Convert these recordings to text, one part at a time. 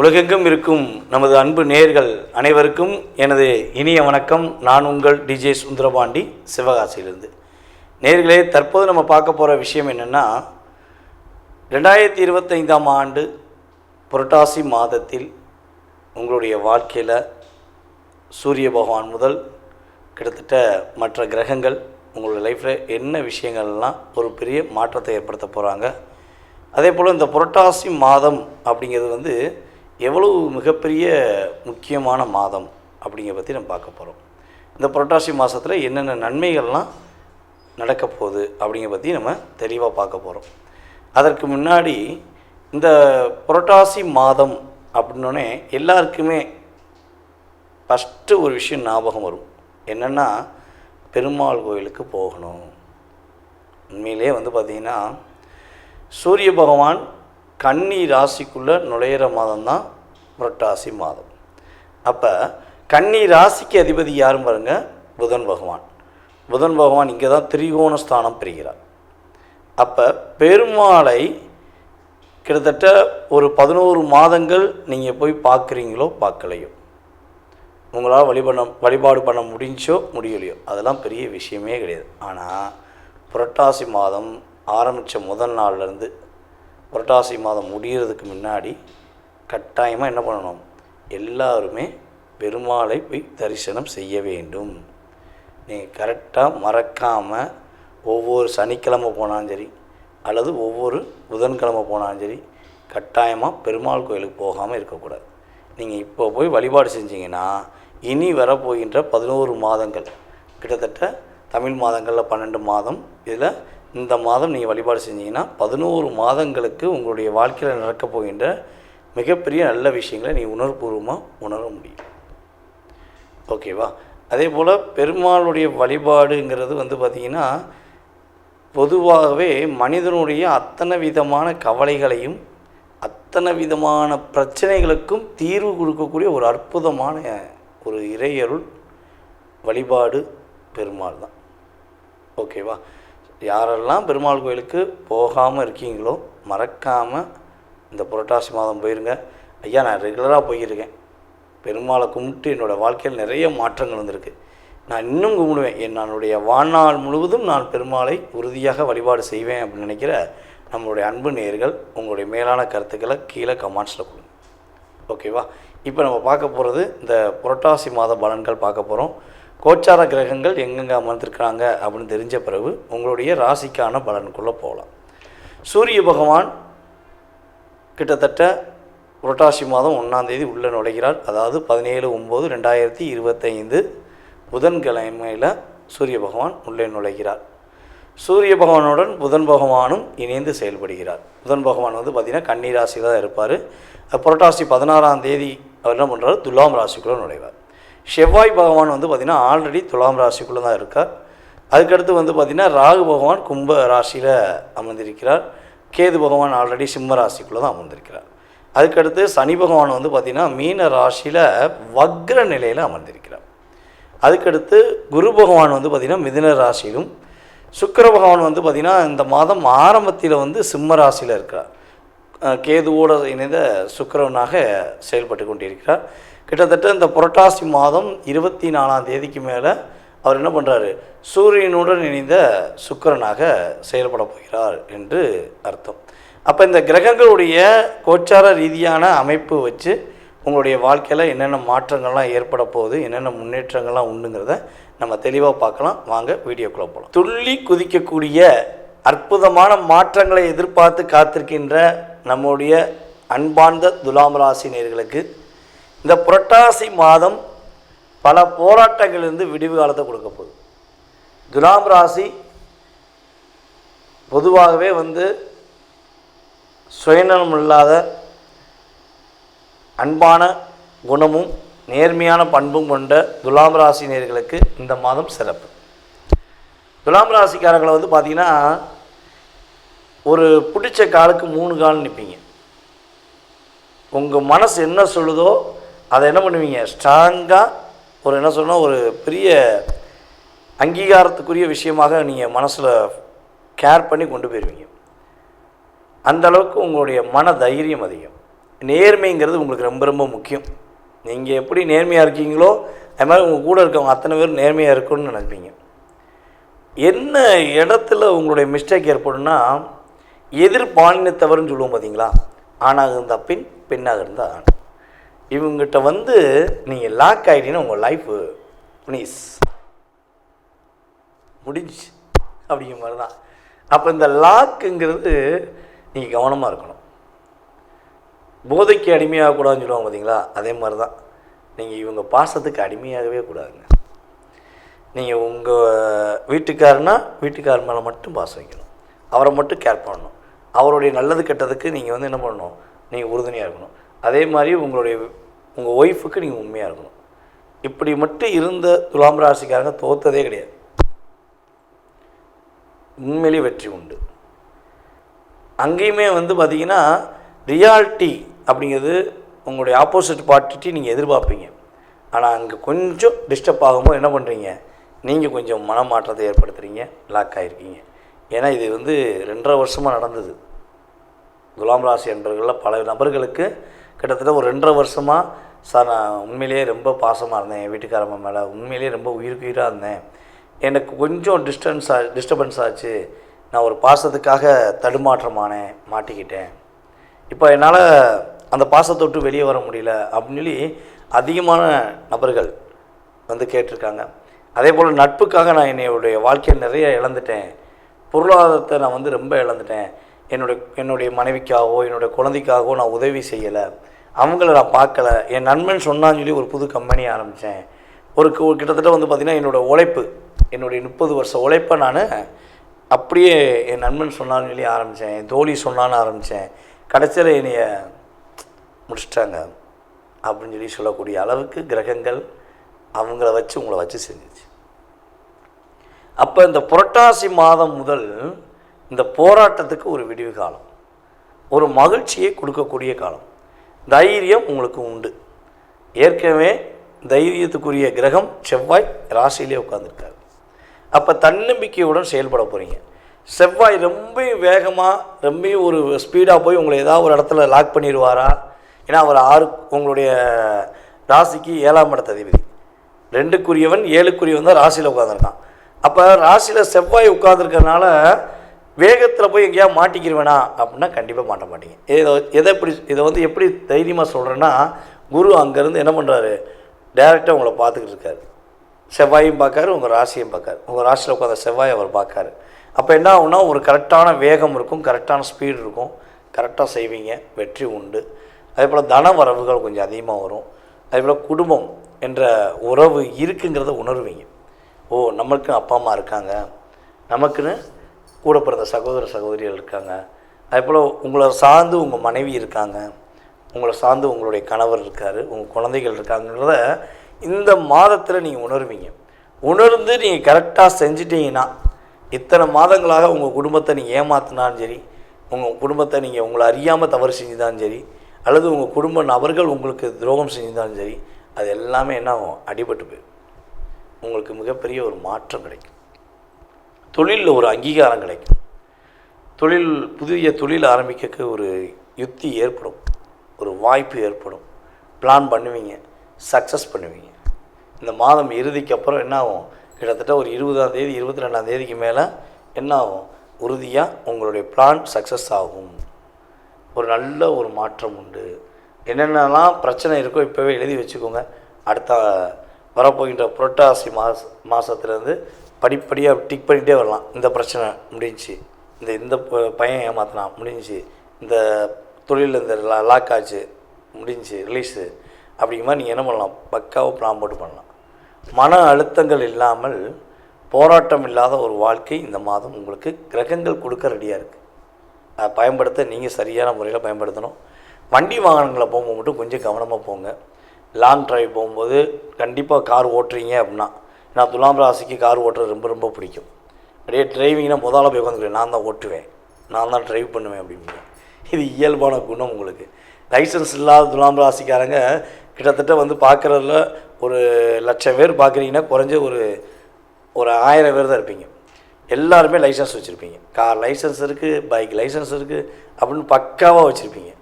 உலகெங்கும் இருக்கும் நமது அன்பு நேர்கள் அனைவருக்கும் எனது இனிய வணக்கம். நான் உங்கள் டிஜே சுந்தரபாண்டி சிவகாசியிலிருந்து. நேர்களே தற்போது நம்ம பார்க்க போகிற விஷயம் என்னென்னா ரெண்டாயிரத்தி இருபத்தைந்தாம் ஆண்டு புரட்டாசி மாதத்தில் உங்களுடைய வாழ்க்கையில் சூரிய பகவான் முதல் கிட்டத்தட்ட மற்ற கிரகங்கள் உங்களோட லைஃப்பில் என்ன விஷயங்கள்லாம் ஒரு பெரிய மாற்றத்தை ஏற்படுத்த போகிறாங்க அதே போல் இந்த புரட்டாசி மாதம் அப்படிங்கிறது வந்து எவ்வளவு மிகப்பெரிய முக்கியமான மாதம் அப்படிங்கிற பற்றி நம்ம பார்க்க போகிறோம் இந்த புரட்டாசி மாதத்தில் என்னென்ன நன்மைகள்லாம் நடக்க போகுது அப்படிங்கிற பற்றி நம்ம தெளிவாக பார்க்க போகிறோம் அதற்கு முன்னாடி இந்த புரட்டாசி மாதம் அப்படின்னோடனே எல்லாருக்குமே ஃபஸ்ட்டு ஒரு விஷயம் ஞாபகம் வரும். என்னென்னா பெருமாள் கோயிலுக்கு போகணும். உண்மையிலே வந்து பார்த்திங்கன்னா சூரிய பகவான் கன்னி ராசிக்குள்ளே நுழையிற மாதம் தான் புரட்டாசி மாதம். அப்போ கன்னி ராசிக்கு அதிபதி யாரும் பாருங்க? புதன் பகவான். புதன் பகவான் இங்கே தான் திரிகோண ஸ்தானம் பெறுகிறார். அப்போ பெருமாளை கிட்டத்தட்ட ஒரு பதினோரு மாதங்கள் நீங்கள் போய் பார்க்குறீங்களோ பார்க்கலையோ. உங்களால் வழிபண்ண வழிபாடு பண்ண முடிஞ்சோ முடியலையோ அதெல்லாம் பெரிய விஷயமே கிடையாது. ஆனால் புரட்டாசி மாதம் ஆரம்பித்த முதல் நாள்லேருந்து புரட்டாசி மாதம் முடிகிறதுக்கு முன்னாடி கட்டாயமாக என்ன பண்ணணும்? எல்லாருமே பெருமாளை போய் தரிசனம் செய்ய வேண்டும். நீங்கள் கரெக்டாக மறக்காமல் ஒவ்வொரு சனிக்கிழமை போனாலும் சரி அல்லது ஒவ்வொரு புதன்கிழமை போனாலும் சரி கட்டாயமாக பெருமாள் கோயிலுக்கு போகாமல் இருக்கக்கூடாது. நீங்கள் இப்போ போய் வழிபாடு செஞ்சீங்கன்னா இனி வரப்போகின்ற பதினோரு மாதங்கள் கிட்டத்தட்ட தமிழ் மாதங்களில் பன்னெண்டு மாதம் இதில் இந்த மாதம் நீங்கள் வழிபாடு செஞ்சீங்கன்னா பதினோரு மாதங்களுக்கு உங்களுடைய வாழ்க்கையில் நடக்கப் போகின்ற மிகப்பெரிய நல்ல விஷயங்களை நீ உணர்வுபூர்வமாக உணர முடியும். ஓகேவா? அதே போல் பெருமாளுடைய வழிபாடுங்கிறது வந்து பார்த்திங்கன்னா பொதுவாகவே மனிதனுடைய அத்தனை விதமான கவலைகளையும் அத்தனை விதமான பிரச்சனைகளுக்கும் தீர்வு கொடுக்கக்கூடிய ஒரு அற்புதமான ஒரு இறையருள் வழிபாடு பெருமாள் தான் ஓகேவா? யாரெல்லாம் பெருமாள் கோயிலுக்கு போகாமல் இருக்கீங்களோ மறக்காமல் இந்த புரட்டாசி மாதம் போயிருங்க. ஐயா நான் ரெகுலராக போயிருக்கேன். பெருமாளை கும்பிட்டு என்னோடய வாழ்க்கையில் நிறைய மாற்றங்கள் வந்திருக்கு. நான் இன்னும் கும்பிடுவேன். என் என்னுடைய வாழ்நாள் முழுவதும் நான் பெருமாளை உறுதியாக வழிபாடு செய்வேன் அப்படின்னு நினைக்கிற நம்மளுடைய அன்பு நேர்கள் உங்களுடைய மேலான கருத்துக்களை கீழே கமெண்ட்ஸில் கொடுங்க. ஓகேவா இப்போ நம்ம பார்க்க போகிறது இந்த புரட்டாசி மாத பலன்கள் பார்க்க போகிறோம் கோச்சார கிரகங்கள் எங்கெங்கே அமர்ந்திருக்கிறாங்க அப்படின்னு தெரிஞ்ச பிறகு உங்களுடைய ராசிக்கான பலனுக்குள்ளே போகலாம். சூரிய பகவான் கிட்டத்தட்ட புரட்டாசி மாதம் ஒன்றாந்தேதி உள்ளே நுழைகிறார். அதாவது பதினேழு ஒம்பது ரெண்டாயிரத்தி இருபத்தைந்து புதன்கிழமையில் சூரிய பகவான் உள்ளே நுழைகிறார். சூரிய பகவானுடன் புதன் பகவானும் இணைந்து செயல்படுகிறார். புதன் பகவான் வந்து பார்த்திங்கன்னா கன்னி ராசியில் தான் இருப்பார். புரட்டாசி பதினாறாம் தேதி அவர் என்ன பண்ணுறாரு துலாம் ராசிக்குள்ளே நுழைவார். செவ்வாய் பகவான் வந்து பார்த்திங்கன்னா ஆல்ரெடி துலாம் ராசிக்குள்ளே தான் இருக்கார். அதுக்கடுத்து வந்து பார்த்திங்கன்னா ராகு பகவான் கும்ப ராசியில் அமர்ந்திருக்கிறார். கேது பகவான் ஆல்ரெடி சிம்ம ராசிக்குள்ளே தான் அமர்ந்திருக்கிறார். அதுக்கடுத்து சனி பகவான் வந்து பார்த்திங்கன்னா மீன ராசியில் வக்ர நிலையில் அமர்ந்திருக்கிறார். அதுக்கடுத்து குரு பகவான் வந்து பார்த்திங்கன்னா மிதுன ராசியிலும் சுக்கர பகவான் வந்து பார்த்திங்கன்னா இந்த மாதம் ஆரம்பத்தில் வந்து சிம்ம ராசியில் இருக்கிறார். அஹ் கேதுவோடு இணைந்த சுக்கரவனாக செயல்பட்டு கொண்டிருக்கிறார். கிட்டத்தட்ட இந்த புரட்டாசி மாதம் இருபத்தி நாலாம் தேதிக்கு மேலே அவர் என்ன பண்ணுறாரு சூரியனுடன் இணைந்த சுக்கரனாக செயல்பட போகிறார் என்று அர்த்தம். அப்போ இந்த கிரகங்களுடைய கோச்சார ரீதியான அமைப்பு வச்சு உங்களுடைய வாழ்க்கையில் என்னென்ன மாற்றங்கள்லாம் ஏற்பட போகுது என்னென்ன முன்னேற்றங்கள்லாம் உண்டுங்கிறத நம்ம தெளிவாக பார்க்கலாம். வாங்க வீடியோக்குள்ளே போகலாம் துள்ளி குதிக்கக்கூடிய அற்புதமான மாற்றங்களை எதிர்பார்த்து காத்திருக்கின்ற நம்முடைய அன்பார்ந்த துலாம் ராசி நேர்களுக்கு இந்த புரட்டாசி மாதம் பல போராட்டங்களிலிருந்து விடிவு காலத்தை கொடுக்க போகுது. துலாம் ராசி பொதுவாகவே வந்து சுயநலம் இல்லாத அன்பான குணமும் நேர்மையான பண்பும் கொண்ட துலாம் ராசினியர்களுக்கு இந்த மாதம் சிறப்பு. துலாம் ராசிக்காரங்களை வந்து பார்த்திங்கன்னா ஒரு பிடிச்ச காலுக்கு மூணு கால் நிற்பீங்க உங்கள் மனசு என்ன சொல்லுதோ அதை என்ன பண்ணுவீங்க? ஸ்ட்ராங்காக ஒரு என்ன சொன்னால் ஒரு பெரிய அங்கீகாரத்துக்குரிய விஷயமாக நீங்கள் மனசில் கேர் பண்ணி கொண்டு போயிடுவீங்க அந்த அளவுக்கு உங்களுடைய மன தைரியம் அதிகம். நேர்மைங்கிறது உங்களுக்கு ரொம்ப ரொம்ப முக்கியம். நீங்கள் எப்படி நேர்மையாக இருக்கீங்களோ அது மாதிரி உங்கள் கூட இருக்கவங்க அத்தனை பேர் நேர்மையாக இருக்கணும்னு நினைப்பீங்க. என்ன இடத்துல உங்களுடைய மிஸ்டேக் ஏற்படும்னா எதிர் பாலினத்தவர்னு சொல்லுவோம் பார்த்தீங்களா ஆணாக இருந்தால் பின் பெண்ணாக இருந்தால் ஆண். இவங்ககிட்ட வந்து நீங்கள் லாக் ஆகிட்டீங்கன்னா உங்கள் லைஃப்பு ப்ளீஸ் முடிஞ்சு அப்படிங்கிற மாதிரி தான் அப்போ இந்த லாக்குங்கிறது நீங்கள் கவனமாக இருக்கணும். போதைக்கு அடிமையாகக்கூடாதுன்னு சொல்லுவாங்க பார்த்தீங்களா அதே மாதிரி தான் நீங்கள் இவங்க பாசத்துக்கு அடிமையாகவே கூடாதுங்க. நீங்கள் உங்கள் வீட்டுக்காரனா வீட்டுக்கார் மேலே மட்டும் பாசம் வைக்கணும். அவரை மட்டும் கேர் பண்ணணும். அவருடைய நல்லது கெட்டதுக்கு நீங்கள் வந்து என்ன பண்ணணும்? நீங்கள் உறுதுணையாக இருக்கணும். அதே மாதிரி உங்களுடைய உங்கள் ஒய்ஃபுக்கு நீங்கள் உண்மையாக இருக்கணும். இப்படி மட்டும் இருந்த துலாம் ராசிக்காரங்க தோத்ததே கிடையாது. உண்மையிலேயே வெற்றி உண்டு. அங்கேயுமே வந்து பார்த்திங்கன்னா ரியாலிட்டி அப்படிங்கிறது உங்களுடைய ஆப்போசிட் பார்ட்டிட்டி நீங்கள் எதிர்பார்ப்பீங்க. ஆனால் அங்கே கொஞ்சம் டிஸ்டர்ப் ஆகும்போது என்ன பண்ணுறீங்க நீங்கள் கொஞ்சம் மனமாற்றத்தை ஏற்படுத்துகிறீங்க லாக் ஆகிருக்கீங்க ஏன்னா இது வந்து ரெண்டரை வருஷமாக நடந்தது. துலாம் ராசி என்பர்களில் பல நபர்களுக்கு கிட்டத்தட்ட ஒரு ரெண்டரை வருஷமாக சார் நான் உண்மையிலேயே ரொம்ப பாசமாக இருந்தேன். என் வீட்டுக்காரம்மா மேலே உண்மையிலேயே ரொம்ப உயிருக்கு உயிராக இருந்தேன். எனக்கு கொஞ்சம் டிஸ்டன்ஸ் ஆ டிஸ்டர்பன்ஸ் ஆச்சு. நான் ஒரு பாசத்துக்காக தடுமாற்றமானேன் மாட்டிக்கிட்டேன். இப்போ என்னால் அந்த பாசத்தை விட்டு வெளியே வர முடியல அப்படின்னு சொல்லி அதிகமான நபர்கள் வந்து கேட்டிருக்காங்க. அதே போல் நட்புக்காக நான் என்னுடைய வாழ்க்கையை நிறைய இழந்துட்டேன். பொருளாதாரத்தை நான் வந்து ரொம்ப இழந்துட்டேன். என்னுடைய என்னுடைய மனைவிக்காகவோ என்னுடைய குழந்தைக்காகவோ நான் உதவி செய்யலை. அவங்கள நான் பார்க்கல. என் நண்பன் சொன்னான்னு சொல்லி ஒரு புது கம்பெனி ஆரம்பித்தேன் ஒரு கிட்டத்தட்ட வந்து பார்த்திங்கன்னா என்னோடய உழைப்பு என்னுடைய முப்பது வருஷ உழைப்பை நான் அப்படியே என் நண்பன் சொன்னான்னு சொல்லி ஆரம்பித்தேன் என் தோழி சொன்னான்னு ஆரம்பித்தேன் கடைசியில் என்னைய முடிச்சிட்டாங்க அப்படின்னு சொல்லி சொல்லக்கூடிய அளவுக்கு கிரகங்கள் அவங்கள வச்சு உங்களை வச்சு செஞ்சுச்சு. அப்போ இந்த புரட்டாசி மாதம் முதல் இந்த போராட்டத்துக்கு ஒரு விடிவு காலம். ஒரு மகிழ்ச்சியை கொடுக்கக்கூடிய காலம். தைரியம் உங்களுக்கு உண்டு. ஏற்கனவே தைரியத்துக்குரிய கிரகம் செவ்வாய் ராசியிலே உட்காந்துருக்காரு அப்போ தன்னம்பிக்கையுடன் செயல்பட போகிறீங்க செவ்வாய் ரொம்ப வேகமாக ரொம்ப ஒரு ஸ்பீடாக போய் உங்களை ஏதாவது ஒரு இடத்துல லாக் பண்ணிடுவாரா? ஏன்னா அவர் ஆறு உங்களுடைய ராசிக்கு ஏழாம் இடத்த அதிபதி. ரெண்டுக்குரியவன் ஏழுக்குரியவன் தான் ராசியில் உட்காந்துருக்கான் அப்போ ராசியில் செவ்வாய் உட்காந்துருக்கறனால வேகத்தில் போய் எங்கேயாவது மாட்டிக்கிருவேனா? அப்படின்னா கண்டிப்பாக மாட்ட மாட்டீங்க. இதை எதை எப்படி இதை வந்து எப்படி தைரியமாக சொல்கிறேன்னா குரு அங்கேருந்து என்ன பண்ணுறாரு டைரெக்டாக உங்களை பார்த்துக்கிட்டு இருக்காரு. செவ்வாயும் பார்க்காரு உங்கள் ராசியும் பார்க்காரு. உங்கள் ராசியில் உட்காந்த செவ்வாய் அவர் பார்க்காரு. அப்போ என்ன ஆகுனா ஒரு கரெக்டான வேகம் இருக்கும் கரெக்டான ஸ்பீடு இருக்கும். கரெக்டாக செய்வீங்க வெற்றி உண்டு. அதே போல் தன வரவுகள் கொஞ்சம் அதிகமாக வரும். அதே போல் குடும்பம் என்ற உறவு இருக்குங்கிறத உணர்வீங்க. ஓ நம்மளுக்கு அப்பா அம்மா இருக்காங்க. நமக்குன்னு கூட பிறந்த சகோதர சகோதரிகள் இருக்காங்க. அதே போல் உங்களை சார்ந்து உங்கள் மனைவி இருக்காங்க. உங்களை சார்ந்து உங்களுடைய கணவர் இருக்கார். உங்கள் குழந்தைகள் இருக்காங்கன்றத இந்த மாதத்தில் நீங்கள் உணர்வீங்க. உணர்ந்து நீங்கள் கரெக்டாக செஞ்சிட்டீங்கன்னா இத்தனை மாதங்களாக உங்கள் குடும்பத்தை நீங்கள் ஏமாத்தினாலும் சரி உங்கள் குடும்பத்தை நீங்கள் உங்களை அறியாமல் தவறு செஞ்சுதான் சரி அல்லது உங்கள் குடும்ப நபர்கள் உங்களுக்கு துரோகம் செஞ்சுதான் சரி அது எல்லாமே என்ன ஆகும்? அடிபட்டு போயிடும். உங்களுக்கு மிகப்பெரிய ஒரு மாற்றம் கிடைக்கும். தொழிலில் ஒரு அங்கீகாரம் கிடைக்கும். தொழில் புதிய தொழில் ஆரம்பிக்க ஒரு யுக்தி ஏற்படும். ஒரு வாய்ப்பு ஏற்படும். பிளான் பண்ணுவீங்க. சக்ஸஸ் பண்ணுவீங்க. இந்த மாதம் இறுதிக்கு அப்புறம் என்ன ஆகும்? கிட்டத்தட்ட ஒரு இருபதாம் தேதி இருபத்தி ரெண்டாம் தேதிக்கு மேலே என்ன ஆகும்? உறுதியாக உங்களுடைய பிளான் சக்ஸஸ் ஆகும். ஒரு நல்ல ஒரு மாற்றம் உண்டு. என்னென்னலாம் பிரச்சனை இருக்கோ இப்போவே எழுதி வச்சுக்கோங்க. அடுத்த வரப்போகின்ற புரட்டாசி மாச மாதத்துலேருந்து படிப்படியாக டிக் பண்ணிகிட்டே வரலாம். இந்த பிரச்சனை முடிஞ்சுச்சு. இந்த இந்த பையன் ஏமாத்தினான். முடிஞ்சுச்சு. இந்த தொழிலில் இந்த லா- லாக் ஆச்சு. முடிஞ்சு ரிலீஸு அப்படிங்கிற மாதிரி நீங்கள் என்ன பண்ணலாம்? பக்காவாக பிளான் போட்டு பண்ணலாம். மன அழுத்தங்கள் இல்லாமல் போராட்டம் இல்லாத ஒரு வாழ்க்கை இந்த மாதம் உங்களுக்கு கிரகங்கள் கொடுக்க ரெடியாக இருக்குது அதை பயன்படுத்த நீங்கள் சரியான முறையில் பயன்படுத்தணும். வண்டி வாகனங்களை போகும்போது மட்டும் கொஞ்சம் கவனமாக போங்க. லாங் டிரைவ் போகும்போது கண்டிப்பாக கார் ஓட்டுறீங்க அப்படின்னா நான் துலாம் ராசிக்கு கார் ஓட்டுறது ரொம்ப ரொம்ப பிடிக்கும். அப்படியே டிரைவிங்னா முதல்ல போய் உட்காந்துக்கிறேன் நான் தான் ஓட்டுவேன். நான் தான் ட்ரைவ் பண்ணுவேன் அப்படின்னு. இது இயல்பான குணம் உங்களுக்கு. லைசன்ஸ் இல்லாத துலாம் ராசிக்காரங்க கிட்டத்தட்ட வந்து பார்க்குறதுல ஒரு லட்சம் பேர் பார்க்குறீங்கன்னா குறைஞ்ச ஒரு ஒரு ஆயிரம் பேர் தான் இருப்பீங்க. எல்லாருமே லைசன்ஸ் வச்சுருப்பீங்க. கார் லைசன்ஸ் இருக்குது பைக் லைசன்ஸ் இருக்குது அப்படின்னு பக்காவாக வச்சுருப்பீங்க.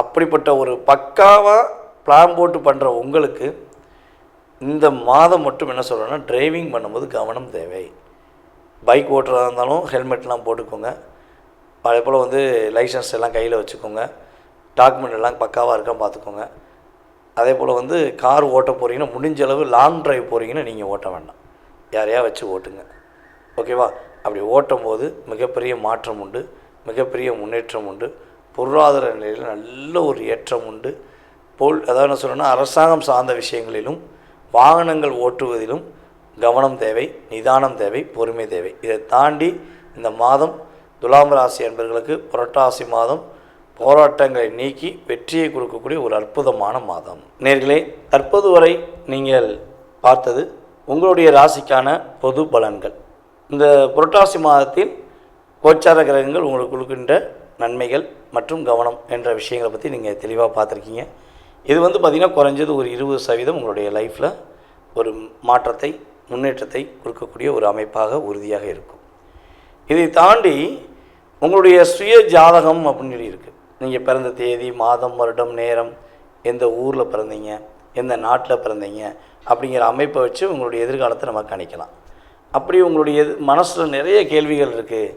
அப்படிப்பட்ட ஒரு பக்காவாக பிளான் போட்டு பண்ணுற உங்களுக்கு இந்த மாதம் மட்டும் என்ன சொல்கிறேன்னா டிரைவிங் பண்ணும்போது கவனம் தேவை. பைக் ஓட்டுறதா இருந்தாலும் ஹெல்மெட்லாம் போட்டுக்கோங்க. அதே போல் வந்து லைசன்ஸ் எல்லாம் கையில் வச்சுக்கோங்க. டாக்குமெண்ட் எல்லாம் பக்காவாக இருக்கான்னு பார்த்துக்கோங்க. அதே போல் வந்து கார் ஓட்ட போகிறீங்கன்னா முடிஞ்ச அளவு லாங் ட்ரைவ் போகிறீங்கன்னா நீங்கள் ஓட்ட வேண்டாம். யாரையா வச்சு ஓட்டுங்க. ஓகேவா அப்படி ஓட்டும் போது மிகப்பெரிய மாற்றம் உண்டு. மிகப்பெரிய முன்னேற்றம் உண்டு. பொருளாதார நிலையில் நல்ல ஒரு ஏற்றம் உண்டு. போல் அதாவது என்ன சொல்லணும்னா அரசாங்கம் சார்ந்த விஷயங்களிலும் வாகனங்கள் ஓட்டுவதிலும் கவனம் தேவை நிதானம் தேவை பொறுமை தேவை. இதை தாண்டி இந்த மாதம் துலாம் ராசி என்பவர்களுக்கு புரட்டாசி மாதம் போராட்டங்களை நீக்கி வெற்றியை கொடுக்கக்கூடிய ஒரு அற்புதமான மாதம். நேர்களே தற்போது வரை நீங்கள் பார்த்தது உங்களுடைய ராசிக்கான பொது பலன்கள். இந்த புரட்டாசி மாதத்தில் கோச்சார கிரகங்கள் உங்களுக்கு கொடுக்கின்ற நன்மைகள் மற்றும் கவனம் என்ற விஷயங்களை பற்றி நீங்கள் தெளிவாக பார்த்துருக்கீங்க. இது வந்து பார்த்திங்கன்னா குறைஞ்சது ஒரு இருபது சதவீதம் உங்களுடைய லைஃப்பில் ஒரு மாற்றத்தை முன்னேற்றத்தை கொடுக்கக்கூடிய ஒரு அமைப்பாக உறுதியாக இருக்கும். இதை தாண்டி உங்களுடைய சுய ஜாதகம் அப்படின்னு சொல்லி இருக்குது நீங்கள் பிறந்த தேதி மாதம் வருடம் நேரம் எந்த ஊரில் பிறந்தீங்க எந்த நாட்டில் பிறந்தீங்க அப்படிங்கிற அமைப்பை வச்சு உங்களுடைய எதிர்காலத்தை நம்ம கணிக்கலாம். அப்படி உங்களுடைய எது மனசில் நிறைய கேள்விகள் இருக்குது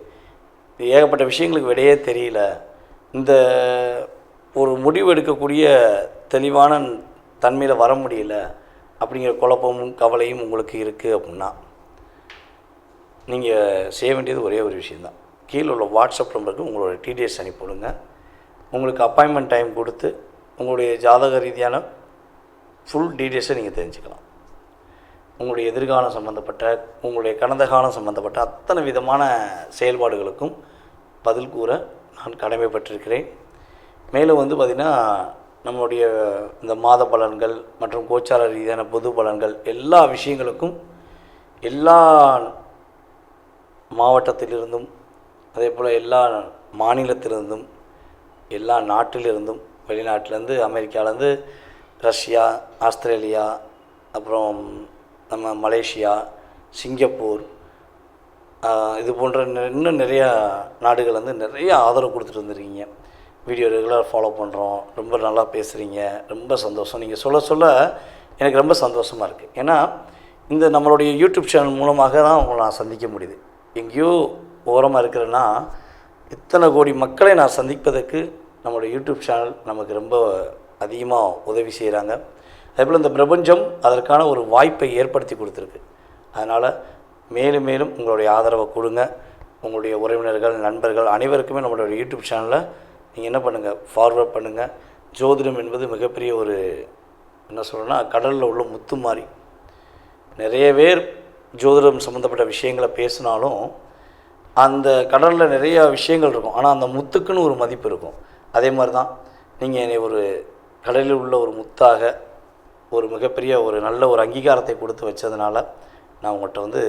ஏகப்பட்ட விஷயங்களுக்கு விடையே தெரியல. இந்த ஒரு முடிவு எடுக்கக்கூடிய தெளிவான தன்மையில் வர முடியல அப்படிங்கிற குழப்பமும் கவலையும் உங்களுக்கு இருக்குது அப்படின்னா நீங்கள் செய்ய வேண்டியது ஒரே ஒரு விஷயந்தான் கீழே உள்ள வாட்ஸ்அப் நம்பருக்கு உங்களோட டீட்டெயில்ஸ் அனுப்பிவிடுங்க உங்களுக்கு அப்பாயின்மெண்ட் டைம் கொடுத்து உங்களுடைய ஜாதக ரீதியான ஃபுல் டீட்டெயில்ஸை நீங்கள் தெரிஞ்சுக்கலாம். உங்களுடைய எதிர்காலம் சம்மந்தப்பட்ட உங்களுடைய கடந்த காலம் சம்மந்தப்பட்ட அத்தனை விதமான செயல்பாடுகளுக்கும் பதில் கூற நான் கடமைப்பட்டிருக்கிறேன். மேலும் வந்து பார்த்திங்கன்னா நம்மளுடைய இந்த மாத பலன்கள் மற்றும் கோச்சார ரீதியான பொது பலன்கள் எல்லா விஷயங்களுக்கும் எல்லா மாவட்டத்திலிருந்தும் அதே போல் எல்லா மாநிலத்திலிருந்தும் எல்லா நாட்டிலிருந்தும் வெளிநாட்டிலேருந்து அமெரிக்காவிலேருந்து ரஷ்யா ஆஸ்திரேலியா அப்புறம் நம்ம மலேசியா சிங்கப்பூர் இது போன்ற இன்னும் நிறையா நாடுகள் வந்து நிறைய ஆதரவு கொடுத்துட்டு வந்துருக்கீங்க. வீடியோ ரெகுலராக ஃபாலோ பண்ணுறோம் ரொம்ப நல்லா பேசுகிறீங்க ரொம்ப சந்தோஷம். நீங்கள் சொல்ல சொல்ல எனக்கு ரொம்ப சந்தோஷமாக இருக்குது ஏன்னா இந்த நம்மளுடைய யூடியூப் சேனல் மூலமாக தான் உங்களை நான் சந்திக்க முடியுது. எங்கேயோ ஓரமாக இருக்கிறேன்னா இத்தனை கோடி மக்களை நான் சந்திப்பதற்கு நம்மளுடைய யூடியூப் சேனல் நமக்கு ரொம்ப அதிகமாக உதவி செய்கிறாங்க அதேபோல் இந்த பிரபஞ்சம் அதற்கான ஒரு வாய்ப்பை ஏற்படுத்தி கொடுத்துருக்கு. அதனால் மேலும் மேலும் உங்களுடைய ஆதரவை கொடுங்க. உங்களுடைய உறவினர்கள் நண்பர்கள் அனைவருக்குமே நம்மளுடைய யூடியூப் சேனலில் நீங்கள் என்ன பண்ணுங்கள் ஃபார்வர்ட் பண்ணுங்கள் ஜோதிடம் என்பது மிகப்பெரிய ஒரு என்ன சொல்கிறேன்னா கடலில் உள்ள முத்து மாதிரி நிறைய பேர் ஜோதிடம் சம்மந்தப்பட்ட விஷயங்களை பேசினாலும் அந்த கடலில் நிறையா விஷயங்கள் இருக்கும். ஆனால் அந்த முத்துக்குன்னு ஒரு மதிப்பு இருக்கும். அதே மாதிரி தான் நீங்கள் என்னை ஒரு கடலில் உள்ள ஒரு முத்தாக ஒரு மிகப்பெரிய ஒரு நல்ல ஒரு அங்கீகாரத்தை கொடுத்து வச்சதுனால நான் உங்கள்கிட்ட வந்து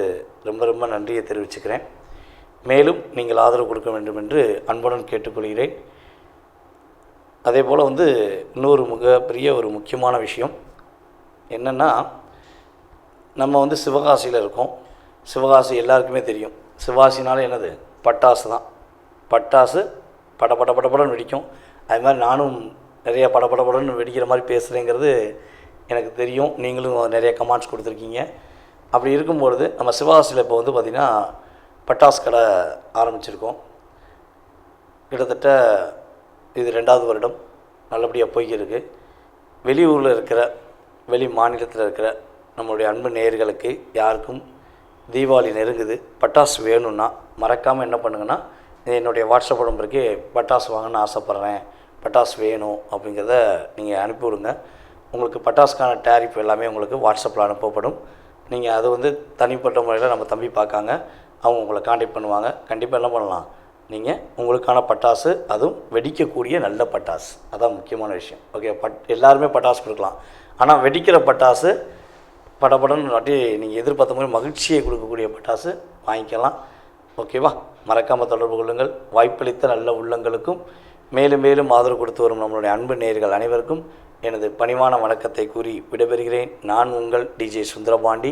ரொம்ப ரொம்ப நன்றியை தெரிவிச்சுக்கிறேன். மேலும் நீங்கள் ஆதரவு கொடுக்க வேண்டும் என்று அன்புடன் கேட்டுக்கொள்கிறேன். அதே போல் வந்து இன்னொரு மிகப்பெரிய ஒரு முக்கியமான விஷயம் என்னென்னா நம்ம வந்து சிவகாசியில் இருக்கோம். சிவகாசி எல்லாருக்குமே தெரியும். சிவகாசினாலே என்னது? பட்டாசு தான். பட்டாசு பட பட வெடிக்கும். அது மாதிரி நானும் நிறைய பட வெடிக்கிற மாதிரி பேசுகிறேங்கிறது எனக்கு தெரியும். நீங்களும் நிறைய கமெண்ட்ஸ் கொடுத்துருக்கீங்க. அப்படி இருக்கும்பொழுது நம்ம சிவகாசியில் இப்போ வந்து பார்த்திங்கன்னா பட்டாசு கடை ஆரம்பிச்சிருக்கோம். கிட்டத்தட்ட இது ரெண்டாவது வருடம் நல்லபடியாக போய்க்கிருக்கு. வெளியூரில் இருக்கிற வெளி மாநிலத்தில் இருக்கிற நம்மளுடைய அன்பு நேயர்களுக்கு யாருக்கும் தீபாவளி நெருங்குது. பட்டாசு வேணும்னா மறக்காமல் என்ன பண்ணுங்கன்னா என்னுடைய வாட்ஸ்அப் நம்பருக்கு பட்டாசு வாங்கணும்னு ஆசைப்பட்றேன். பட்டாசு வேணும் அப்படிங்கிறத நீங்கள் அனுப்பிவிடுங்க. உங்களுக்கு பட்டாசுக்கான டேரிஃப் எல்லாமே உங்களுக்கு வாட்ஸ்அப்பில் அனுப்பப்படும். நீங்கள் அது வந்து தனிப்பட்ட முறையில் நம்ம தம்பி பார்க்காங்க. அவங்க உங்களை காண்டாக்ட் பண்ணுவாங்க. கண்டிப்பாக என்ன பண்ணலாம்? நீங்கள் உங்களுக்கான பட்டாசு அதுவும் வெடிக்கக்கூடிய நல்ல பட்டாசு. அதான் முக்கியமான விஷயம். ஓகே பட் எல்லாருமே பட்டாசு கொடுக்கலாம். ஆனால் வெடிக்கிற பட்டாசு படப்படன்னு நாட்டி நீங்கள் எதிர்பார்த்த மாதிரி மகிழ்ச்சியை கொடுக்கக்கூடிய பட்டாசு வாங்கிக்கலாம். ஓகேவா மறக்காமல் தொடர்பு கொள்ளுங்கள். வாய்ப்பளித்த நல்ல உள்ளங்களுக்கும் மேலும் மேலும் ஆதரவு கொடுத்து வரும் நம்மளுடைய அன்பு நேயர்கள் அனைவருக்கும் எனது பணிவான வணக்கத்தை கூறி விடைபெறுகிறேன். நான் உங்கள் டிஜே சுந்தரபாண்டி.